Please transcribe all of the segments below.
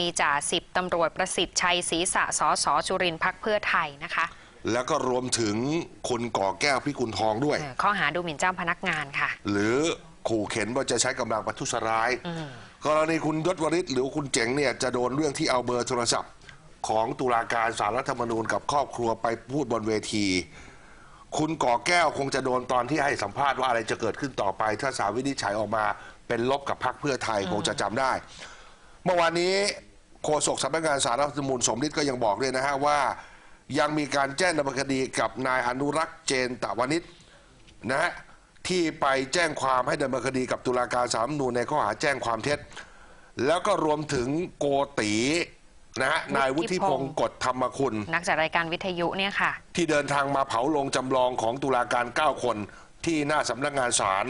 มีจ่าสิบตำรวจประสิทธิ์ชัยศรีษะสสจุรินทร์พักเพื่อไทยนะคะ แล้วก็รวมถึงคุณก่อแก้วพิกุลทองด้วยเออข้อหาดูหมิ่นเจ้าพนักงานค่ะ หรือขู่เข็นว่าจะใช้กำลังประทุษร้ายกรณีคุณยศวริศหรือคุณเจ๋งเนี่ยจะโดนเรื่องที่เอาเบอร์โทรศัพท์ของตุลาการสารรัฐธรรมนูญกับครอบครัวไปพูดบนเวที คุณก่อแก้วคงจะโดนตอนที่ให้สัมภาษณ์ว่าอะไรจะเกิดขึ้นต่อไป ถ้าสารวินิจฉัยออกมาเป็นลบกับพรรคเพื่อไทยคงจะจำได้ เมื่อวานนี้ โฆษกสำนักงานสารรัฐธรรมนูญสมฤทธิ์ก็ยังบอกด้วยนะฮะว่า ยังมีการแจ้งดำเนินคดีกับนายอนุรักษ์เจนตะวนิชนะฮะที่ไปแจ้งความให้ดำเนินคดีกับตุลาการสาลรฐธรรมนูญในข้อหาแจ้งความเท็จ แล้วก็รวมถึงโกตีนะฮะนายวุฒิพงศ์กฎธรรมคุณ นักจัดรายการวิทยุเนี่ยค่ะ ที่เดินทางมาเผาลงจำลองของตุลาการ 9 คนที่หน้าสำนักงานศาล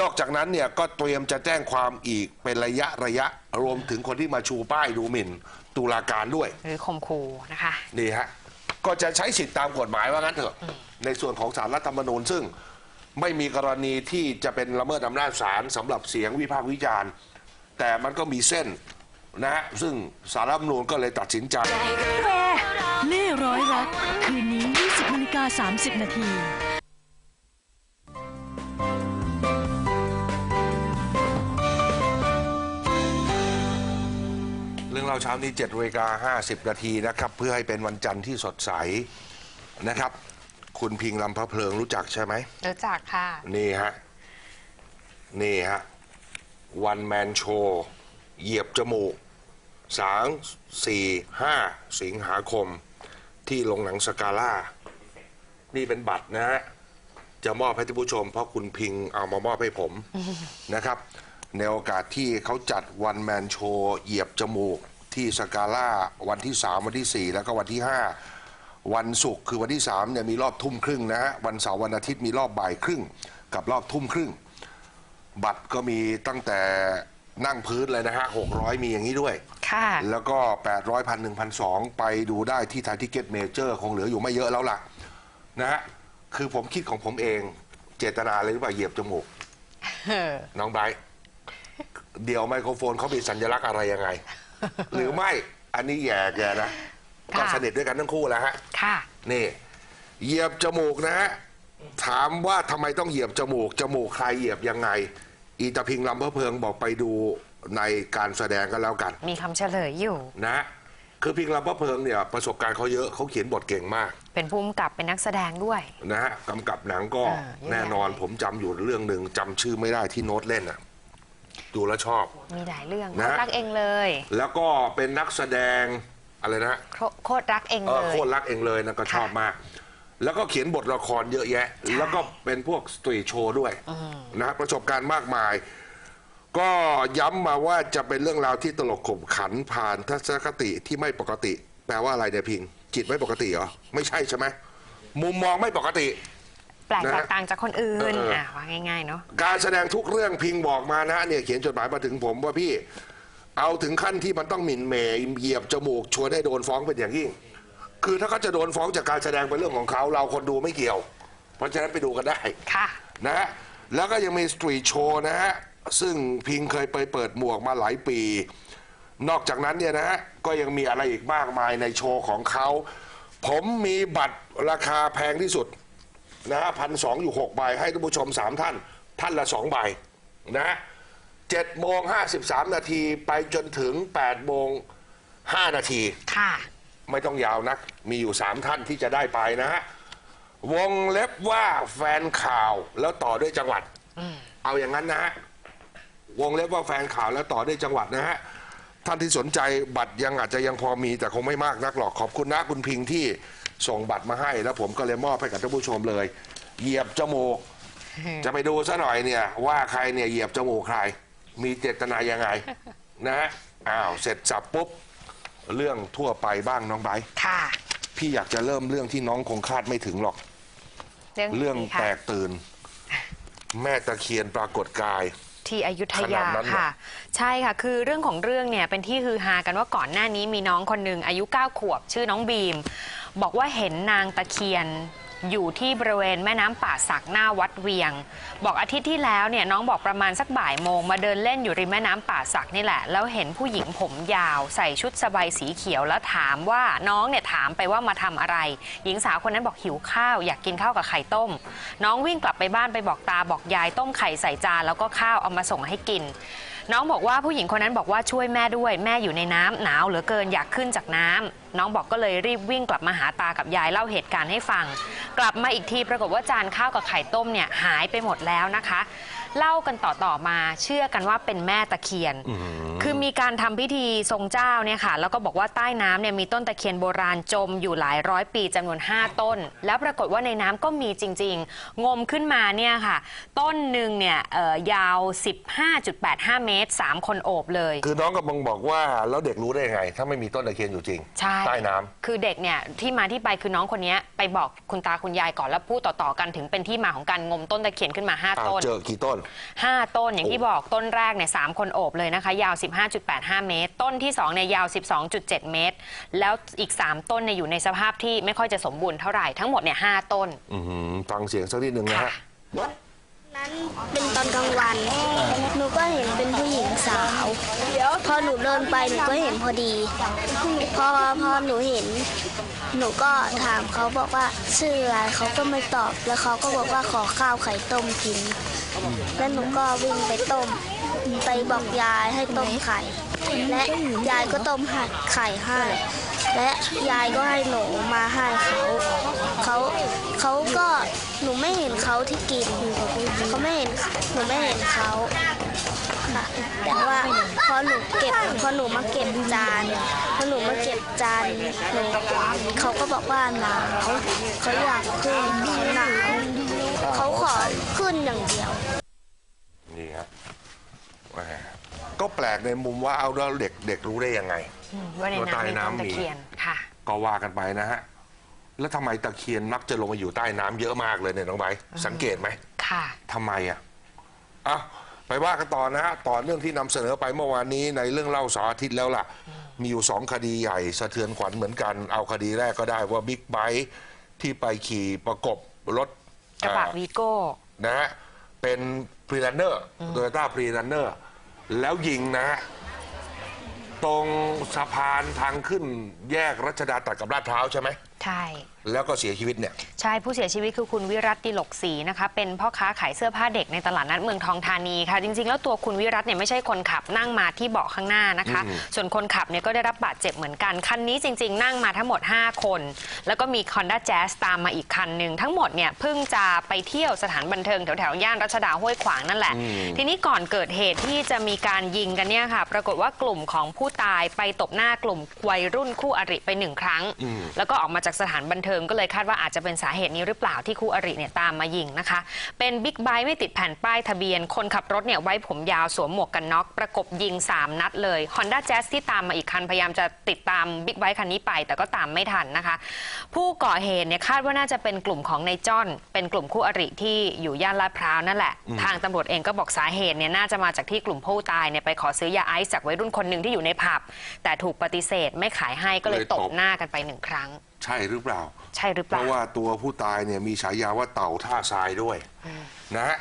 นอกจากนั้นเนี่ยก็เตรียมจะแจ้งความอีกเป็นระยะระยะรวมถึงคนที่มาชูป้ายดูหมิ่นตุลาการด้วยหรือข่มขู่นะคะนี่ฮะก็จะใช้สิทธิตามกฎหมายว่างั้นเถอะ ในส่วนของสารรัฐธรรมนูญซึ่งไม่มีกรณีที่จะเป็นละเมิดอำนาจศาลสำหรับเสียงวิพากษ์วิจารณ์ แต่มันก็มีเส้นนะฮะซึ่งสารรัฐธรรมนูญก็เลยตัดสินใจเล่ร้อยรักคืนนี้ 20นาฬิกา30 นาที เรื่องเราเช้านี้7นาฬิกา50 นาทีนะครับ เพื่อให้เป็นวันจันทร์ที่สดใสนะครับ คุณพิงลำพระเพลิงรู้จักใช่ไหม รู้จักค่ะ นี่ฮะ นี่ฮะ วันแมนโชว์เหยียบจมูกสามสี่ห้าสิงหาคม ที่โรงหนังสกาล่า นี่เป็นบัตรนะฮะ จะมอบให้ท่านผู้ชม เพราะคุณพิงเอามามอบให้ผมนะครับในโอกาสที่เขาจัดวันแมนโชว์เหยียบจมูก ที่สกาล่าวันที่ 3 วันที่ 4 แล้วก็วันที่ 5 วันศุกร์คือวันที่3เนี่ยมีรอบทุ่มครึ่งนะฮะวันเสาร์วันอาทิตย์มีรอบบ่ายครึ่ง กับรอบทุ่มครึ่ง บัตรก็มีตั้งแต่นั่งพื้นเลยนะฮะ600 มีอย่างนี้ด้วย ค่ะ แล้วก็ 800พันหนึ่งพันสองไปดูได้ที่ไทยทิเก็ตเมเจอร์คงเหลืออยู่ไม่เยอะแล้วล่ะนะฮะคือผมคิดของผมเองเจตนาเลยหรือเปล่าเหยียบจมูก น้องไบร์ทเดี๋ยวไมโครโฟนเขามีสัญลักษณ์อะไรยังไง หรือไม่อันนี้แย่แย่นะก็ค่ะสนิทด้วยกันทั้งคู่แล้วฮะค่ะ นี่ เหยียบจมูกนะฮะถามว่าทำไมต้องเหยียบจมูก จมูกใครเหยียบยังไง อีตาพิงลำพะเพิงบอกไปดูในการแสดงกันแล้วกัน มีคำเฉลยอยู่ นะฮะคือพิงลำพะเพิงเนี่ยประสบการณ์เขาเยอะเขาเขียนบทเก่งมาก เป็นผู้กำกับเป็นนักแสดงด้วย นะฮะกำกับหนังก็อ่าเยอะแยะ แน่นอนผมจำอยู่เรื่องหนึ่งจำชื่อไม่ได้ที่โน้ตเล่นอะ ดูแล้วชอบ มีหลายเรื่องนะโคตรรักเองเลยแล้วก็เป็นนักแสดงอะไรนะโคโคตรรักเองเอเลอย โคตรรักเองเลยนะก็ชอบค่ะมาก แล้วก็เขียนบทละครเยอะแยะใช่แล้วก็เป็นพวกสตรีทโชว์ด้วยนะฮะประสบการณ์มากมาย ก็ย้ำมาว่าจะเป็นเรื่องราวที่ตลกขบขันผ่านทัศนคติที่ไม่ปกติ แปลว่าอะไรเนี่ยพิง จิตไม่ปกติเหรอ ไม่ใช่ใช่ไหมมุมมองไม่ปกติ แปลกนะแตฮะกต่างจากคนอื่นเออเอออ่อะว่าง่ายๆเนาะการแสดงทุกเรื่องพิงบอกมานะเนี่ยเขียนจดหมายมาถึงผมว่าพี่ เอาถึงขั้นที่มันต้องหมิ่นเหมย์เหยียบจมูกชวนให้โดนฟ้องเป็นอย่างยิ่ง คือถ้าเขาจะโดนฟ้องจากการแสดงเป็นเรื่องของเขาเราคนดูไม่เกี่ยว เพราะฉะนั้นไปดูกันได้ค่ะนะฮะแล้วก็ยังมีสตรีทโชว์นะฮะซึ่งพิงเคยไปเปิดหมวกมาหลายปี นอกจากนั้นเนี่ยนะฮะก็ยังมีอะไรอีกมากมายในโชว์ของเขา ผมมีบัตรราคาแพงที่สุด นะฮะพันสองอยู่หกใบให้ท่านผู้ชมสามท่าน ท่านละสองใบนะฮะเจ็ดโมงห้าสิบสามนาทีไปจนถึงแปดโมงห้านาที ค่ะ ไม่ต้องยาวนัก มีอยู่สามท่านที่จะได้ไปนะฮะ วงเล็บว่าแฟนข่าวแล้วต่อด้วยจังหวัด เอาอย่างนั้นนะฮะ วงเล็บว่าแฟนข่าวแล้วต่อด้วยจังหวัดนะฮะ ท่านที่สนใจบัตรยังอาจจะยังพอมีแต่คงไม่มากนักหรอก ขอบคุณนะคุณพิงที่ ส่งบัตรมาให้ แล้วผมก็เลยมอบให้กับท่านผู้ชมเลย เหยียบจมูก จะไปดูซะหน่อยเนี่ย ว่าใครเนี่ยเหยียบจมูกใคร มีเจตนายังไง นะฮะอ้าวเสร็จสับปุ๊บ เรื่องทั่วไปบ้างน้องไบร์ทค่ะ พี่อยากจะเริ่มเรื่องที่น้องคงคาดไม่ถึงหรอก เรื่องนี้แตค่ะกตื่น แม่ตะเคียนปรากฏกายที่อยุธขยานาดนั้นเหรอค่ะ ใช่ค่ะ คือเรื่องของเรื่องเนี่ยเป็นที่ฮือฮากันว่าก่อนหน้านี้มีน้องคนหนึ่งอายุ 9 ขวบ ชื่อน้องบีม บอกว่าเห็นนางตะเคียนอยู่ที่บริเวณแม่น้ำป่าสักหน้าวัดเวียง บอกอาทิตย์ที่แล้วเนี่ยน้องบอกประมาณสักบ่ายโมงมาเดินเล่นอยู่ริมแม่น้ำป่าสักนี่แหละ แล้วเห็นผู้หญิงผมยาวใส่ชุดสบายสีเขียวแล้วถามว่าน้องเนี่ยถามไปว่ามาทำอะไร หญิงสาวคนนั้นบอกหิวข้าวอยากกินข้าวกับไข่ต้ม น้องวิ่งกลับไปบ้านไปบอกตาบอกยายต้มไข่ใส่จานแล้วก็ข้าวเอามาส่งให้กิน น้องบอกว่าผู้หญิงคนนั้นบอกว่าช่วยแม่ด้วยแม่อยู่ในน้ำหนาวเหลือเกินอยากขึ้นจากน้ำน้องบอกก็เลยรีบวิ่งกลับมาหาตากับยายเล่าเหตุการณ์ให้ฟัง กลับมาอีกทีปรากฏว่าจานข้าวกับไข่ต้มเนี่ยหายไปหมดแล้วนะคะ เล่ากันต่อๆมาเชื่อกันว่าเป็นแม่ตะเคียน คือมีการทำพิธีทรงเจ้าเนี่ยค่ะ แล้วก็บอกว่าใต้น้ำเนี่ยมีต้นตะเคียนโบราณจมอยู่หลายร้อยปีจำนวน 5 ต้น แล้วปรากฏว่าในน้ำก็มีจริง ๆ งมขึ้นมาเนี่ยค่ะ ต้นหนึ่งเนี่ยเอ่อยาว 15.85 เมตร 3 คนโอบเลย คือน้องกำลังบอกว่าแล้วเด็กรู้ได้ยังไง ถ้าไม่มีต้นตะเคียนอยู่จริง ใช่ใต้น้ำ คือเด็กเนี่ยที่มาที่ไปคือน้องคนนี้ไปบอกคุณตาคุณยายก่อนแล้วพูดต่อๆกันถึงเป็นที่มาของการงมต้นตะเคียนขึ้นมาอ้าว5ต้น เจอกี่ต้น5 ต้นอย่างที่บอกต้นแรกเนี่ยสามคนโอบเลยนะคะ ยาว 15.85 เมตร ต้นที่2เนี่ยยาว 12.7 เมตร แล้วอีก 3 ต้นเนี่ยอยู่ในสภาพที่ไม่ค่อยจะสมบูรณ์เท่าไหร่ทั้งหมดเนี่ย5ต้นอืมฟังเสียงสักนิดหนึ่งนะฮะ นั้นเป็นตอนกลางวัน หนูก็เห็นเป็นผู้หญิงสาว พอหนูเดินไปหนูก็เห็นพอดี พอพอหนูเห็น หนูก็ถามเขาบอกว่าชื่ออะไรเขาก็ไม่ตอบ แล้วเขาก็บอกว่าขอข้าวไข่ต้มกิน แล้วหนูก็วิ่งไปต้ม ไปบอกยายให้ต้มไข่ และยายก็ต้มหัดไข่ให้ และยายก็ให้หนูมาให้เขาเขาเขาก็หนูไม่เห็นเขาที่กินเขาไม่เห็นหนูไม่เห็นเขาค่ะแต่ว่าพอหนูเก็บพอหนูมาเก็บจานพอหนูมาเก็บจานหนูเขาก็บอกว่าหนาวเขาอยากขึ้นเขาหนาวเขาขอขึ้นอย่างเดียวนี่ครับก็แปลกในมุมว่าเอาเด็กเด็กรู้ได้ยังไง ว่าในว่าใต้น้ำมีต้นน้ำมีตะเคียนค่ะ ก็ว่ากันไปนะฮะ แล้วทำไมตะเคียนมักจะลงมาอยู่ใต้น้ำเยอะมากเลยเนี่ยน้องไบร์ทสังเกตไหมค่ะ ทำไมอะอะไปว่ากันต่อนะฮะต่อเรื่องที่นำเสนอไปเมื่อวานนี้ในเรื่องเล่าเสาร์อาทิตย์แล้วล่ะ มีอยู่สองคดีใหญ่สะเทือนขวัญเหมือนกัน เอาคดีแรกก็ได้ว่าบิ๊กไบค์ที่ไปขี่ประกบรถกระบะอ่า วีโก้ นะฮะเป็นพรี u นเนอร์โตโยต้าพรี u นเนอร์แล้วยิงนะฮะ ตรงสะพานทางขึ้นแยกรัชดาตัดกับลาดพร้าวใช่ไหมใช่แล้วก็เสียชีวิตเนี่ย ใช่ผู้เสียชีวิตคือคุณวิรัตดิลกศรีนะคะ เป็นพ่อค้าขายเสื้อผ้าเด็กในตลาดนัดเมืองทองธานีค่ะ จริง ๆ แล้วตัวคุณวิรัตเนี่ยไม่ใช่คนขับนั่งมาที่เบาะข้างหน้านะคะ ส่วนคนขับเนี่ยก็ได้รับบาดเจ็บเหมือนกัน คันนี้จริง ๆ นั่งมาทั้งหมด 5 คน แล้วก็มี Honda Jazz ตามมาอีกคันหนึ่งทั้งหมดเนี่ยเพิ่งจะไปเที่ยวสถานบันเทิงแถวๆย่านรัชดาห้วยขวางนั่นแหละ ทีนี้ก่อนเกิดเหตุที่จะมีการยิงกันเนี่ยค่ะ ปรากฏว่ากลุ่มของผู้ตายไปตบหน้ากลุ่มวัยรุ่นคู่อริไปหนึ่งครั้ง แล้วก็ออกมาจากสถานบันเทิงก็เลยคาดว่าอาจจะเป็นสาเหตุนี้หรือเปล่าที่คู่อริเนี่ยตามมายิงนะคะ เป็นบิ๊กไบค์ไม่ติดแผ่นป้ายทะเบียน คนขับรถเนี่ยไว้ผมยาวสวมหมวกกันน็อกประกบยิง 3 นัดเลย Honda Jazz ที่ตามมาอีกคันพยายามจะติดตามบิ๊กไบค์คันนี้ไป แต่ก็ตามไม่ทันนะคะ ผู้ก่อเหตุเนี่ยคาดว่าน่าจะเป็นกลุ่มของนายจ้อน เป็นกลุ่มคู่อริที่อยู่ย่านลาดพร้าวนั่นแหละ ทางตำรวจเองก็บอกสาเหตุเนี่ยน่าจะมาจากที่กลุ่มผู้ตายเนี่ยไปขอซื้อยาไอซ์จากวัยรุ่นคนหนึ่งที่อยู่ในผับแต่ถูกปฏิเสธไม่ขายให้ก็เลยเลยตตบบหน้ากันไปหนึ่งครั้งใช่หรือเปล่า ใช่หรือเปเพล่า ราะว่าตัวผู้ตายเนี่ยมีฉายาว่าเต่าท่าทรายด้วยนะฮะ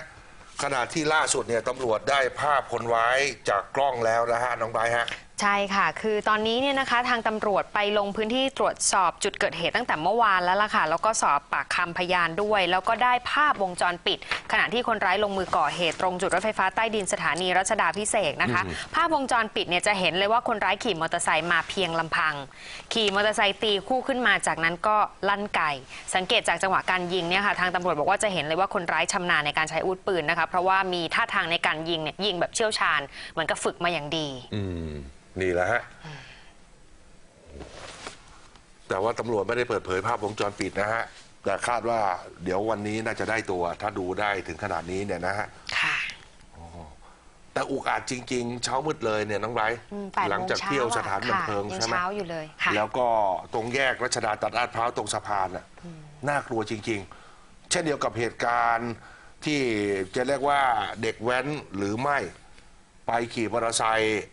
ขณะที่ล่าสุดเนี่ยตำรวจได้ภาพคนร้ายจากกล้องแล้วนะฮะน้องไบร์ทฮะ ใช่ค่ะ คือตอนนี้เนี่ยนะคะทางตำรวจไปลงพื้นที่ตรวจสอบจุดเกิดเหตุตั้งแต่เมื่อวานแล้วล่ะค่ะ แล้วก็สอบปากคำพยานด้วย แล้วก็ได้ภาพวงจรปิด ขณะที่คนร้ายลงมือก่อเหตุตรงจุดรถไฟฟ้าใต้ดินสถานีรัชดาพิเศษกนะคะ ภาพวงจรปิดเนี่ยจะเห็นเลยว่าคนร้ายขี่มอเตอร์ไซค์มาเพียงลำพัง ขี่มอเตอร์ไซค์ตีคู่ขึ้นมาจากนั้นก็ลั่นไก่สังเกตจากจังหวะการยิงเนี่ยค่ะทางตำรวจบอกว่าจะเห็นเลยว่าคนร้ายชำนาญในการใช้อาวุธปืนนะคะเพราะว่ามีท่าทางในการยิงเนี่ยยิงแบบเชี่ยวชาญ เหมือนกับฝึกมาอย่างดีอืม นี่แหละฮะ แต่ว่าตำรวจไม่ได้เปิดเผยภาพวงจรปิดนะฮะ แต่คาดว่าเดี๋ยววันนี้น่าจะได้ตัว ถ้าดูได้ถึงขนาดนี้เนี่ยนะฮะ ค่ะ แต่อุกอาจจริง ๆ เช้ามืดเลยเนี่ยน้องไบร์ทอืมแปดโมหลังจากเที่ยวสถานบันเทิงค่ะยังใช่ไหม เช้าอยู่เลยค่ะ แล้วก็ตรงแยกรัชดาตัดลาดพร้าวตรงสะพานน่ะน่ากลัวจริง ๆ เช่นเดียวกับเหตุการณ์ที่จะเรียกว่าเด็กแว้นหรือไม่ ไปขี่มอเตอร์ไซค์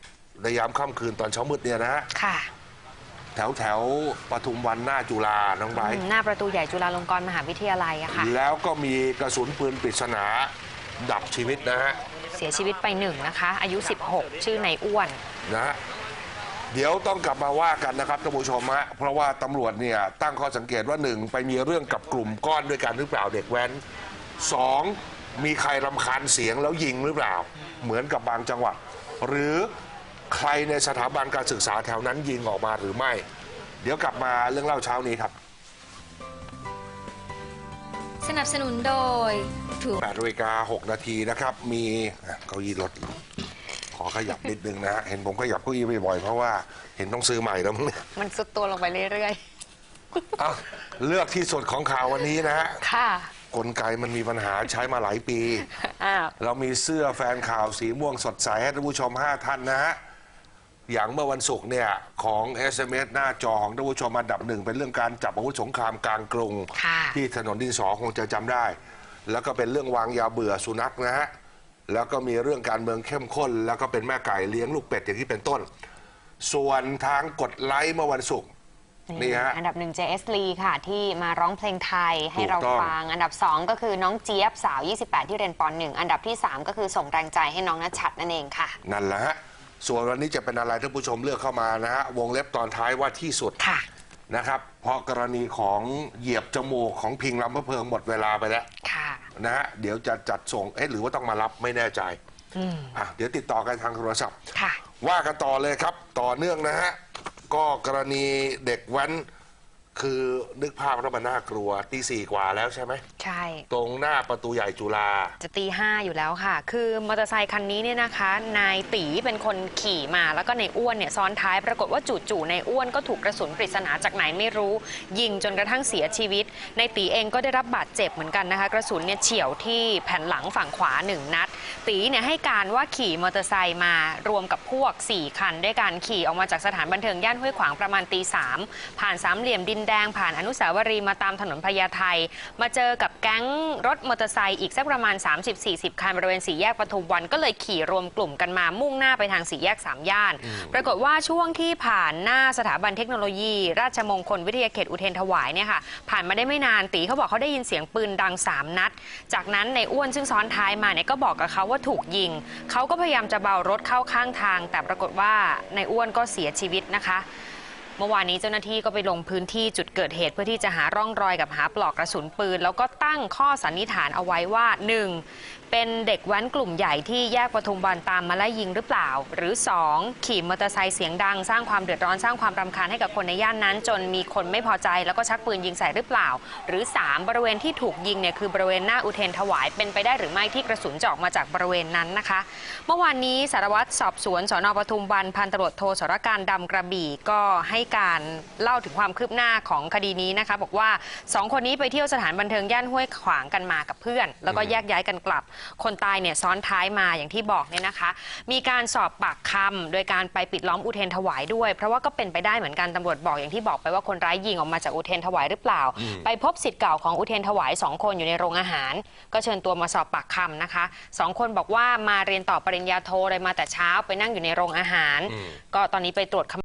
ในยามค่ำคืนตอนเช้ามืดเนี่ยนะฮะค่ะแถวแถวปทุมวันหน้าจุฬาน้องไบรอืท์มหน้าประตูใหญ่จุฬาลงกรณ์มหาวิทยาลัยอะค่ะ แล้วก็มีกระสุนปืนปริศนาดับชีวิตนะฮะ เสียชีวิตไปหนึ่งนะคะ อายุ 16 ชื่อนายอ้วน นะฮะเดี๋ยวต้องกลับมาว่ากันนะครับท่านผู้ชมฮะเพราะว่าตำรวจเนี่ยตั้งข้อสังเกตว่าหนึ่งไปมีเรื่องกับกลุ่มก้อนด้วยกันหรือเปล่าเด็กแว้นสองมีใครรำคาญเสียงแล้วยิงหรือเปล่า เหมือนกับบางจังหวัด หรือ ใครในสถาบันการศึกษาแถวนั้นยิงออกมาหรือไม่ เดี๋ยวกลับมาเรื่องเล่าเช้านี้ครับ สนับสนุนโดยถูก8นาฬิกา6นาทีนะครับ มีอะเก้าอี้รถขอขยับนิดนึงนะฮะ เห็นผมขยับเก้าอี้บ่อยๆเพราะว่าเห็นต้องซื้อใหม่แล้วมั้งเนี่ยมันสุดตัวลงไปเรื่อยอะเลือกที่สุดของข่าววันนี้นะฮะๆ ค่ะ กลไกมันมีปัญหาใช้มาหลายปี อ้าว เรามีเสื้อแฟนข่าวสีม่วงสดใสให้ท่านผู้ชม 5 ท่านนะฮะ อย่างเมื่อวันศุกร์เนี่ยของ SMS หน้าจอของท่านผู้ชมอันดับหนึ่งเป็นเรื่องการจับอาวุธสงครามกลางกรุง ค่ะ ที่ถนนดินสอคงจะจำได้ แล้วก็เป็นเรื่องวางยาเบื่อสุนัขนะฮะ แล้วก็มีเรื่องการเมืองเข้มข้น แล้วก็เป็นแม่ไก่เลี้ยงลูกเป็ดอย่างที่เป็นต้น ส่วนทางกดไลค์เมื่อวันศุกร์นี่ฮะ อันดับหนึ่ง JS Lee ค่ะ ที่มาร้องเพลงไทยให้ถูกเราต้อง ฟัง อันดับ 2 ก็คือน้องเจี๊ยบสาว 28 ที่เรียนป .1 อันดับที่ 3 ก็คือส่งแรงใจให้น้องนัชชัดนั่นเองค่ะ นั่นแหละฮะ ส่วนวันนี้จะเป็นอะไรท่านผู้ชมเลือกเข้ามานะฮะวงเล็บตอนท้ายว่าที่สุดค่ะ นะครับ เพราะกรณีของเหยียบจมูกของพิงลำพะเพิงหมดเวลาไปแล้วค่ะ นะฮะเดี๋ยวจะจัดส่งเอ๊ะหรือว่าต้องมารับไม่แน่ใจอะเดี๋ยวติดต่อกันทางโทรศัพท์ ค่ะ ว่ากันต่อเลยครับ ต่อเนื่องนะฮะ ก็กรณีเด็กแว้น คือนึกภาพแล้วมันน่ากลัวตีสี่กว่าแล้วใช่ไหม ใช่ ตรงหน้าประตูใหญ่จุฬา จะตีห้าอยู่แล้วค่ะ คือมอเตอร์ไซคันนี้เนี่ยนะคะ นายตีเป็นคนขี่มาแล้วก็ในายอ้วนเนี่ยซ้อนท้ายปรากฏว่าจู่ๆในายอ้วนก็ถูกกระสุนปริศนาจากไหนไม่รู้ ยิงจนกระทั่งเสียชีวิตในายตีเองก็ได้รับบาดเจ็บเหมือนกันนะคะ กระสุนเนี่ยเฉี่ยวที่แผ่นหลังฝั่งขวาหนึ่งนัด ตีเนี่ยให้การว่าขี่มอเตอร์ไซค์มารวมกับพวก4คันด้วยการขี่ออกมาจากสถานบันเทิงย่านห้วยขวางประมาณตีสามผ่านสามเหลี่ยมดินแดงผ่านอนุสาวรีย์มาตามถนนพญาไทมาเจอกับแก๊งรถมอเตอร์ไซค์อีกสักประมาณ 30-40 คันบริเวณสี่แยกปทุมวันก็เลยขี่รวมกลุ่มกันมามุ่งหน้าไปทางสี่แยกสามย่าน ปรากฏว่าช่วงที่ผ่านหน้าสถาบันเทคโนโลยี ราชมงคลวิทยาเขตอุเทรนถวายเนี่ยค่ะผ่านมาได้ไม่นานตีเขาบอกเขาได้ยินเสียงปืนดังสามนัด จากนั้นในอ้วนซึ่งซ้อนท้ายมาเนี่ยก็บอกกับเขาว่าถูกยิงเขาก็พยายามจะเบารถเข้าข้างทาง แต่ปรากฏว่าในอ้วนก็เสียชีวิตนะคะ เมื่อวานนี้เจ้าหน้าที่ก็ไปลงพื้นที่จุดเกิดเหตุเพื่อที่จะหาร่องรอยกับหาปลอกกระสุนปืน แล้วก็ตั้งข้อสันนิษฐานเอาไว้ว่า 1. เป็นเด็กแว้นกลุ่มใหญ่ที่แยกปทุมวันตามมาไล่ยิงหรือเปล่า หรือ 2. ขี่มอเตอร์ไซค์เสียงดังสร้างความเดือดร้อนสร้างความรำคาญให้กับคนในย่านนั้น จนมีคนไม่พอใจแล้วก็ชักปืนยิงใส่หรือเปล่า หรือ 3. บริเวณที่ถูกยิงเนี่ยคือบริเวณหน้าอุเทนถวายเป็นไปได้หรือไม่ที่กระสุนจะอกมาจากบริเวณนั้นนะคะ เมื่อวานนี้สารวัตรสอบสวนสนปทุมวันพันตำรวจโทสรการดำกระบี่ก็ให้การเล่าถึงความคืบหน้าของคดีนี้นะคะ บอกว่าสองคนนี้ไปเที่ยวสถานบันเทิงย่านห้วยขวางกันมากับเพื่อน แล้วก็แยกย้ายกันกลับคนตายเนี่ยซ้อนท้ายมาอย่างที่บอกเนี่ยนะคะ มีการสอบปากคำโดยการไปปิดล้อมอุเทรนถวายด้วย เพราะว่าก็เป็นไปได้เหมือนกันตำรวจบอกอย่างที่บอกไปว่าคนร้ายยิงออกมาจากอุเทรนถวายหรือเปล่า ไปพบสิทธิ์เก่าของอุเทรนถวายสองคนอยู่ในโรงอาหาร ก็เชิญตัวมาสอบปากคำนะคะสองคนบอกว่ามาเรียนต่อปริญญาโทเลยมาแต่เช้าไปนั่งอยู่ในโรงอาหาร ก็ตอนนี้ไปตรวจ